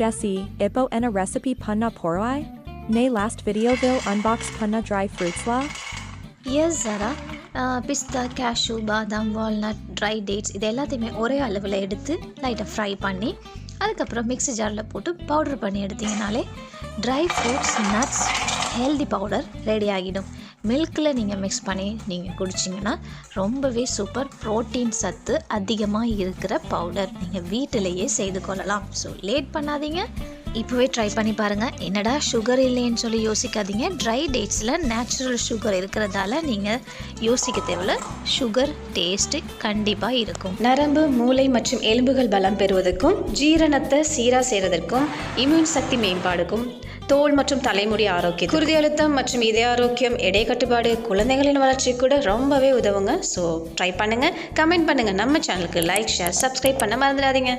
Jesse, Ippo and a recipe punna poroi? Nay last video vil unbox punna dry fruits la? Yes ஜரா பிஸ்தா cashew பாதாம் walnut dry dates இது எல்லாத்தையுமே ஒரே அளவில் எடுத்து லைட்டாக ஃப்ரை பண்ணி அதுக்கப்புறம் மிக்ஸி ஜாரில் போட்டு பவுடர் பண்ணி எடுத்தீங்கனாலே dry fruits nuts healthy powder ready ஆகிடும் மில்கில் நீங்கள் மிக்ஸ் பண்ணி நீங்கள் குடிச்சிங்கன்னா ரொம்பவே சூப்பர் ப்ரோட்டீன் சத்து அதிகமாக இருக்கிற பவுடர் நீங்கள் வீட்டிலையே செய்து கொள்ளலாம். ஸோ லேட் பண்ணாதீங்க. இப்போவே ட்ரை பண்ணி பாருங்கள் என்னடா சுகர் இல்லைன்னு சொல்லி யோசிக்காதீங்க. ட்ரை டேட்ஸில் நேச்சுரல் சுகர் இருக்கிறதால நீங்கள் யோசிக்க தேவையில்ல. சுகர் டேஸ்ட்டு கண்டிப்பாக இருக்கும். நரம்பு மூளை மற்றும் எலும்புகள் பலம் பெறுவதற்கும் ஜீரணத்தை சீராக செய்கிறதற்கும் இம்யூன் சக்தி மேம்பாடுக்கும் தோல் மற்றும் தலைமுடி ஆரோக்கியம் குருதி அழுத்தம் மற்றும் இதய ஆரோக்கியம் எடை கட்டுப்பாடு குழந்தைகளின் வளர்ச்சி கூட ரொம்பவே உதவுங்க. ஸோ ட்ரை பண்ணுங்கள் கமெண்ட் பண்ணுங்கள் நம்ம சேனலுக்கு லைக் ஷேர் சப்ஸ்கிரைப் பண்ண மறந்துடாதீங்க.